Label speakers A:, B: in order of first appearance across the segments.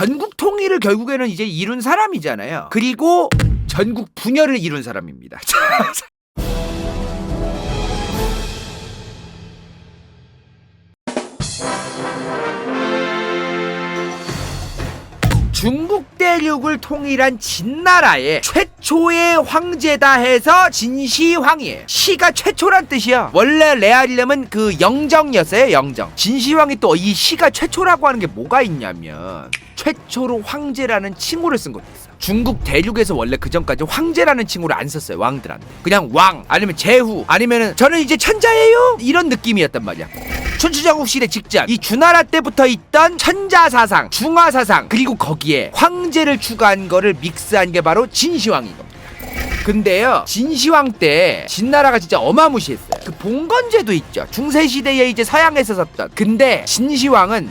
A: 전국 통일을 결국에는 이제 이룬 사람이잖아요. 그리고 전국 분열을 이룬 사람입니다. 중국 대륙을 통일한 진나라의 최초의 황제다 해서 진시황이에요. 시가 최초란 뜻이야. 원래 레알이름은 그 영정이었어요. 영정. 진시황이 또 이 시가 최초라고 하는 게 뭐가 있냐면 최초로 황제라는 칭호를 쓴 것도 있어. 중국 대륙에서 원래 그 전까지 황제라는 칭호를 안 썼어요. 왕들한테. 그냥 왕 아니면 제후 아니면은 저는 이제 천자예요 이런 느낌이었단 말이야. 춘추전국 시대 직전 이 주나라 때부터 있던 천자 사상, 중화 사상 그리고 거기에 황제를 추가한 거를 믹스한 게 바로 진시황인 겁니다. 근데요 진시황 때 진나라가 진짜 어마무시했어요. 그 봉건제도 있죠. 중세 시대에 이제 서양에서 썼던. 근데 진시황은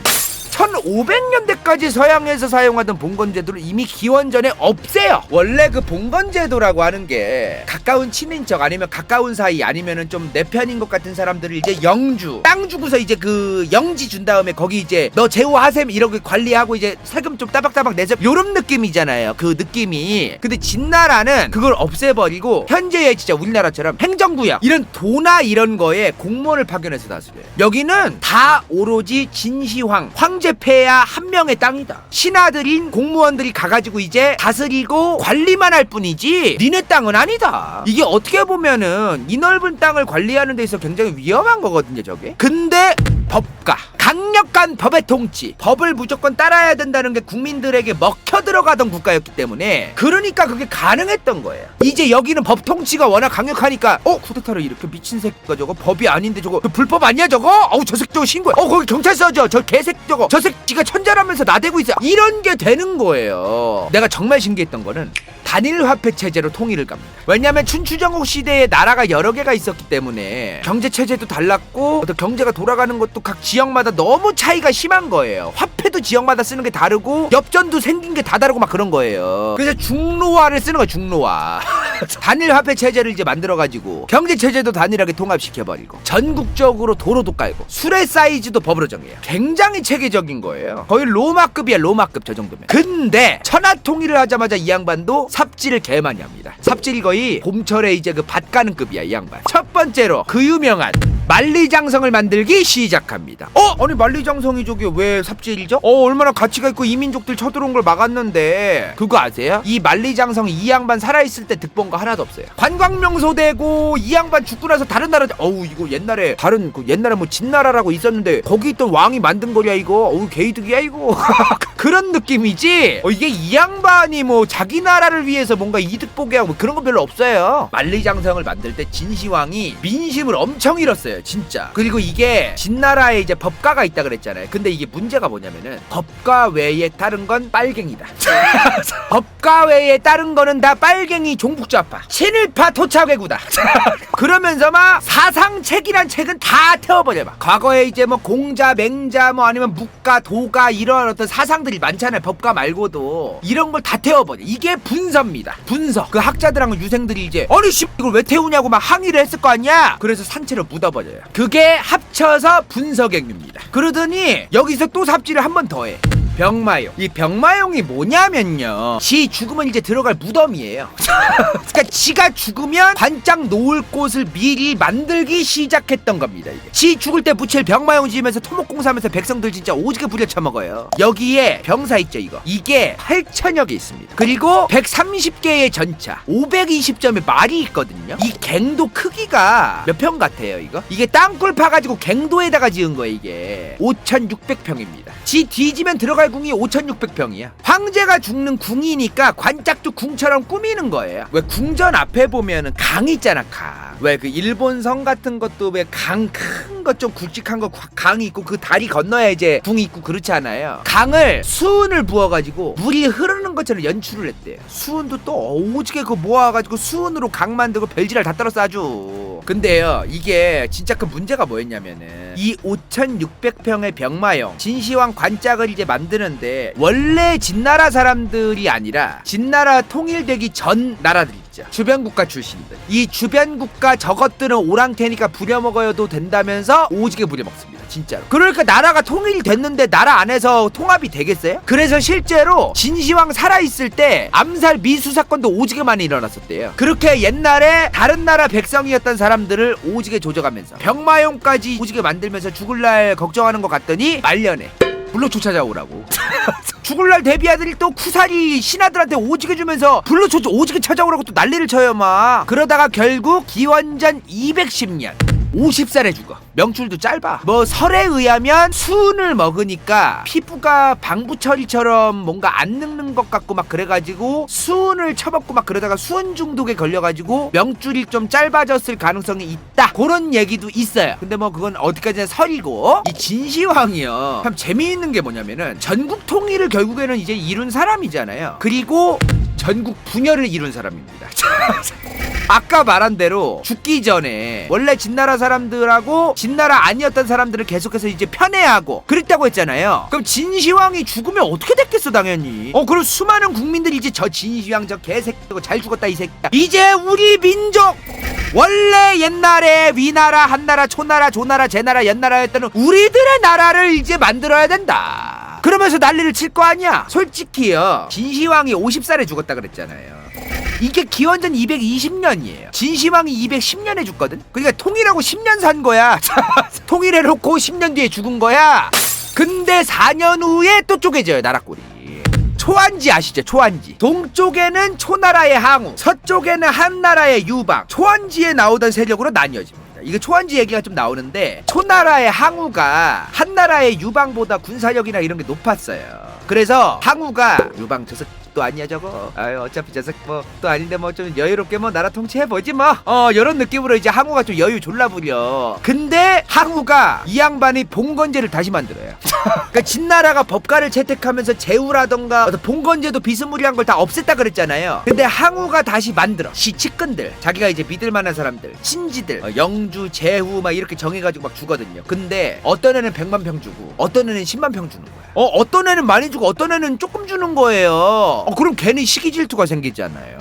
A: 1500년대까지 서양에서 사용하던 봉건제도를 이미 기원전에 없애요. 원래 그 봉건제도라고 하는 게 가까운 친인척 아니면 가까운 사이 아니면은 좀 내 편인 것 같은 사람들을 이제 영주 땅 주고서 이제 그 영지 준 다음에 거기 이제 너 제후 하셈 이렇게 관리하고 이제 세금 좀 따박따박 내서 요런 느낌이잖아요. 그 느낌이. 근데 진나라는 그걸 없애버리고 현재의 진짜 우리나라처럼 행정구역 이런 도나 이런 거에 공무원을 파견해서 다스려요. 여기는 다 오로지 진시황 황제 폐하 한 명의 땅이다. 신하들인 공무원들이 가가지고 이제 다스리고 관리만 할 뿐이지 니네 땅은 아니다. 이게 어떻게 보면은 이 넓은 땅을 관리하는 데 있어 굉장히 위험한 거거든요, 저게. 근데 법가 강력한 법의 통치 법을 무조건 따라야 된다는 게 국민들에게 먹혀 들어가던 국가였기 때문에 그러니까 그게 가능했던 거예요. 이제 여기는 법 통치가 워낙 강력하니까 어 쿠데타를 이렇게 미친 새끼가 저거 법이 아닌데 저거 그 불법 아니야 저거? 어우 저 새끼 저거 신고해 어 거기 경찰서죠 저 개새끼 저거 저 새끼가 천재라면서 나대고 있어. 이런 게 되는 거예요. 내가 정말 신기했던 거는 단일 화폐 체제로 통일을 갑니다. 왜냐하면 춘추전국 시대에 나라가 여러 개가 있었기 때문에 경제 체제도 달랐고 어떤 경제가 돌아가는 것도 각 지역마다 너무 차이가 심한 거예요. 화폐도 지역마다 쓰는 게 다르고 엽전도 생긴 게 다 다르고 막 그런 거예요. 그래서 중로화를 쓰는 거야 중로화. 단일 화폐 체제를 이제 만들어 가지고 경제 체제도 단일하게 통합시켜 버리고 전국적으로 도로도 깔고 수레 사이즈도 법으로 정해요. 굉장히 체계적인 거예요. 거의 로마급이야 로마급 저 정도면. 근데 천하 통일을 하자마자 이 양반도 삽질을 개 많이 합니다. 삽질이 거의 봄철에 이제 그 밭 가는 급이야 이 양반. 첫 번째로 그 유명한 만리장성을 만들기 시작합니다. 어? 아니 만리장성이 저기 왜 삽질이죠? 어 얼마나 가치가 있고 이민족들 쳐들어온 걸 막았는데 그거 아세요? 이 만리장성 이 양반 살아있을 때 득본 거 하나도 없어요. 관광명소 되고 이 양반 죽고 나서 다른 나라 어우 이거 옛날에 다른 그 옛날에 뭐 진나라라고 있었는데 거기 있던 왕이 만든 거야 이거? 어우 개이득이야 이거? 그런 느낌이지? 어, 이게 이 양반이 뭐 자기 나라를 위해서 뭔가 이득 보게 하고 뭐 그런 건 별로 없어요. 만리장성을 만들 때 진시황이 민심을 엄청 잃었어요 진짜. 그리고 이게 진나라에 이제 법가가 있다 그랬잖아요. 근데 이게 문제가 뭐냐면은 법가 외에 다른 건 빨갱이다. 법가 외에 다른 거는 다 빨갱이 종북 좌파 친일파 토착외구다. 그러면서 막 사상책이란 책은 다 태워버려 봐. 과거에 이제 뭐 공자 맹자 뭐 아니면 묵가 도가 이런 어떤 사상들이 많잖아요. 법가 말고도. 이런 걸 다 태워버려. 이게 분서입니다. 분서. 그 학자들하고 유생들이 이제 아니 씨 이걸 왜 태우냐고 막 항의를 했을 거 아니야? 그래서 산채로 묻어버려요. 그게 합쳐서 분서갱유입니다. 그러더니 여기서 또 삽질을 한 번 더해 병마용. 이 병마용이 뭐냐면요. 지 죽으면 이제 들어갈 무덤이에요. 그러니까 지가 죽으면 반짝 놓을 곳을 미리 만들기 시작했던 겁니다. 이게. 지 죽을 때 붙일 병마용 지으면서 토목공사하면서 백성들 진짜 오지게 부려쳐먹어요. 여기에 병사 있죠 이거. 이게 8천여 개 있습니다. 그리고 130개의 전차, 520점의 말이 있거든요. 이 갱도 크기가 몇 평 같아요 이거? 이게 땅굴 파가지고 갱도에다가 지은 거예요 이게. 5,600평입니다. 지 뒤지면 들어갈 궁이 5,600평이야. 황제가 죽는 궁이니까 관짝도 궁처럼 꾸미는 거예요. 왜 궁전 앞에 보면은 강 있잖아 강. 왜 그 일본 성 같은 것도 왜 강 큰 것 좀 굵직한 거 강이 있고 그 다리 건너야 이제 궁이 있고 그렇지 않아요. 강을 수은을 부어가지고 물이 흐르는 것처럼 연출을 했대요. 수은도 또 오지게 그 모아가지고 수은으로 강 만들고 별지랄 다 떨어 싸주. 근데요 이게 진짜 큰 문제가 뭐였냐면은 이 5,600평의 병마용 진시황 관짝을 이제 만드는데 원래 진나라 사람들이 아니라 진나라 통일되기 전 나라들 있죠. 주변 국가 출신들. 이 주변 국가 저것들은 오랑캐니까 부려먹어도 된다면서 오지게 부려먹습니다 진짜로. 그러니까 나라가 통일됐는데 나라 안에서 통합이 되겠어요? 그래서 실제로 진시황 살아있을 때 암살 미수 사건도 오지게 많이 일어났었대요. 그렇게 옛날에 다른 나라 백성이었던 사람들을 오지게 조져가면서 병마용까지 오지게 만들면서 죽을 날 걱정하는 것 같더니 말년에 불로 쫓아자오라고. 죽을 날 대비하더니 또 쿠사리 신하들한테 오지게 주면서 불로 쫓아 오지게 찾아오라고 또 난리를 쳐요 막. 그러다가 결국 기원전 210년 50살에 죽어. 명줄도 짧아. 뭐 설에 의하면 수은을 먹으니까 피부가 방부처리처럼 뭔가 안 늙는 것 같고 막 그래가지고 수은을 처먹고 막 그러다가 수은 중독에 걸려가지고 명줄이 좀 짧아졌을 가능성이 있다. 그런 얘기도 있어요. 근데 뭐 그건 어디까지나 설이고. 이 진시황이요. 참 재미있는 게 뭐냐면은 전국 통일을 결국에는 이제 이룬 사람이잖아요. 그리고 전국 분열을 이룬 사람입니다. 아까 말한 대로 죽기 전에 원래 진나라 사람들하고 진나라 아니었던 사람들을 계속해서 이제 편애하고 그랬다고 했잖아요. 그럼 진시황이 죽으면 어떻게 됐겠어 당연히. 어 그럼 수많은 국민들이 이제 저 진시황 저 개새끼고 잘 죽었다 이 새끼야. 이제 우리 민족 원래 옛날에 위나라 한나라 초나라 조나라 제나라 옛나라였던 우리들의 나라를 이제 만들어야 된다. 그러면서 난리를 칠 거 아니야? 솔직히요. 진시황이 50살에 죽었다 그랬잖아요. 이게 기원전 220년이에요. 진시황이 210년에 죽거든. 그러니까 통일하고 10년 산 거야. 통일해놓고 10년 뒤에 죽은 거야. 근데 4년 후에 또 쪼개져요 나라꼴이. 초안지 아시죠? 초안지. 동쪽에는 초나라의 항우, 서쪽에는 한나라의 유방. 초안지에 나오던 세력으로 나뉘어집니다. 이게 초안지 얘기가 좀 나오는데 초나라의 항우가 한나라의 유방보다 군사력이나 이런 게 높았어요. 그래서 항우가 유방 저새 끼도 아니야 저거. 아유 어차피 저 새끼 뭐또 아닌데 뭐 좀 여유롭게 뭐 나라 통치해 보지 뭐. 어 이런 느낌으로 이제 항우가 좀 여유 졸라 부려. 근데 항우가 이 양반이 봉건제를 다시 만들어요. 그러니까 진나라가 법가를 채택하면서 제후라던가 어떤 봉건제도 비스무리한 걸 다 없앴다 그랬잖아요. 근데 항우가 다시 만들어 시치근들 자기가 이제 믿을 만한 사람들 친지들 어, 영주 제후 막 이렇게 정해가지고 막 주거든요. 근데 어떤 애는 100만 평 주고 어떤 애는 10만 평 주는 거야. 어 어떤 애는 많이 주고 어떤 애는 조금 주는 거예요. 어 그럼 괜히 시기 질투가 생기잖아요.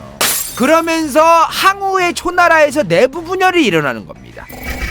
A: 그러면서 항우의 초나라에서 내부 분열이 일어나는 겁니다.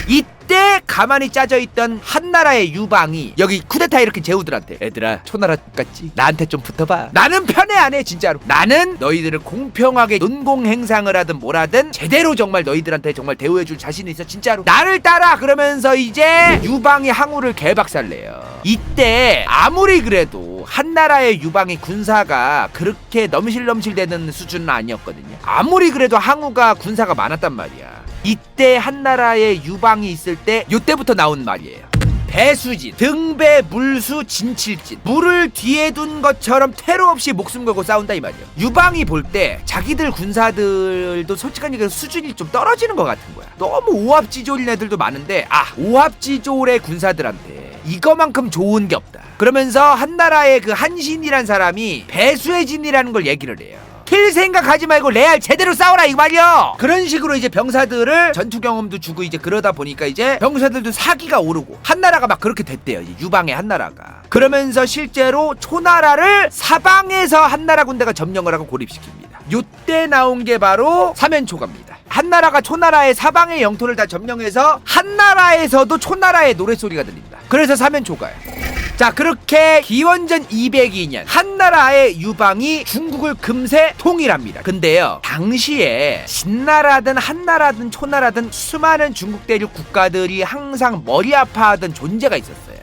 A: 이때 가만히 짜져 있던 한나라의 유방이 여기 쿠데타 이렇게 제후들한테 애들아 초나라 똑같지 나한테 좀 붙어봐. 나는 편애 안 해 진짜로. 나는 너희들을 공평하게 논공 행상을 하든 뭘 하든 제대로 정말 너희들한테 정말 대우해줄 자신이 있어 진짜로. 나를 따라 그러면서 이제 유방이 항우를 개박살내요. 이때 아무리 그래도 한나라의 유방의 군사가 그렇게 넘실넘실대는 수준은 아니었거든요. 아무리 그래도 항우가 군사가 많았단 말이야 이때 한나라의 유방이 있을 때 요때부터 나온 말이에요. 배수진, 등배, 물수, 진칠진 물을 뒤에 둔 것처럼 퇴로 없이 목숨 걸고 싸운다 이 말이에요. 유방이 볼 때 자기들 군사들도 솔직한 얘기로 수준이 좀 떨어지는 것 같은 거야. 너무 오합지졸인 애들도 많은데 아 오합지졸의 군사들한테 이거만큼 좋은 게 없다. 그러면서 한나라의 그 한신이란 사람이 배수의 진이라는 걸 얘기를 해요. 킬 생각하지 말고 레알 제대로 싸워라 이 말이야. 그런 식으로 이제 병사들을 전투 경험도 주고 이제 그러다 보니까 이제 병사들도 사기가 오르고 한나라가 막 그렇게 됐대요. 유방의 한나라가. 그러면서 실제로 초나라를 사방에서 한나라 군대가 점령을 하고 고립시킵니다. 요때 나온 게 바로 사면초가입니다. 한나라가 초나라의 사방의 영토를 다 점령해서 한나라에서도 초나라의 노랫소리가 들린다. 그래서 사면초가예요. 자 그렇게 기원전 202년 한나라의 유방이 중국을 금세 통일합니다. 근데요 당시에 진나라든 한나라든 초나라든 수많은 중국 대륙 국가들이 항상 머리 아파하던 존재가 있었어요.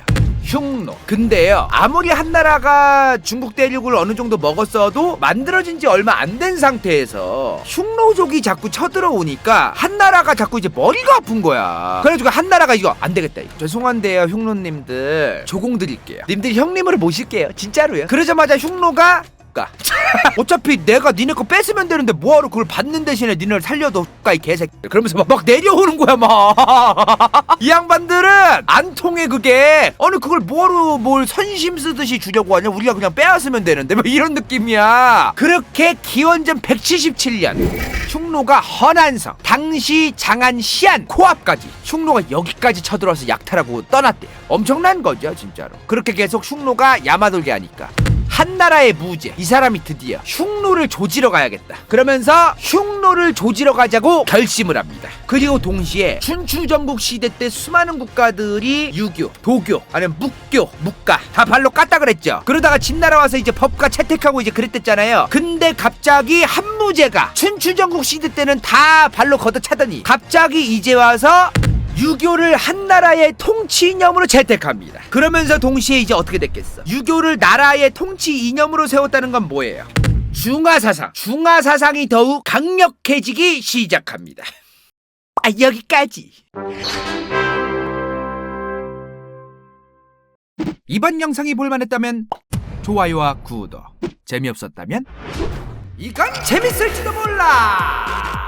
A: 흉노. 근데요, 아무리 한 나라가 중국 대륙을 어느 정도 먹었어도 만들어진 지 얼마 안 된 상태에서 흉노족이 자꾸 쳐들어오니까 한 나라가 자꾸 이제 머리가 아픈 거야. 그래가지고 한 나라가 이거 안 되겠다. 이거. 죄송한데요, 흉노님들. 조공 드릴게요. 님들 형님으로 모실게요. 진짜로요. 그러자마자 흉노가 가. 어차피 내가 니네 거 뺏으면 되는데 뭐하러 그걸 받는 대신에 니네를 살려도 가이 개새끼. 그러면서 막, 막 내려오는 거야 막. 이 양반들은 안 통해 그게. 아니 그걸 뭐하러 뭘 선심 쓰듯이 주려고 하냐? 우리가 그냥 빼앗으면 되는데. 막 이런 느낌이야. 그렇게 기원전 177년 흉노가 허난성 당시 장안 시안 코앞까지 흉노가 여기까지 쳐들어와서 약탈하고 떠났대요. 엄청난 거죠 진짜로. 그렇게 계속 흉노가 야마돌게 하니까 한나라의 무제 이 사람이 드디어 흉노를 조지러 가야겠다. 그러면서 흉노를 조지러 가자고 결심을 합니다. 그리고 동시에 춘추 전국 시대 때 수많은 국가들이 유교 도교 아니면 묵교 묵가 다 발로 깠다 그랬죠. 그러다가 진나라 와서 이제 법과 채택하고 이제 그랬댔잖아요. 근데 갑자기 한무제가 춘추 전국 시대 때는 다 발로 걷어차더니 갑자기 이제 와서 유교를 한 나라의 통치 이념으로 채택합니다. 그러면서 동시에 이제 어떻게 됐겠어? 유교를 나라의 통치 이념으로 세웠다는 건 뭐예요? 중화사상. 중화사상이 더욱 강력해지기 시작합니다. 아, 여기까지. 이번 영상이 볼만했다면 좋아요와 구독. 재미없었다면 이건 재밌을지도 몰라.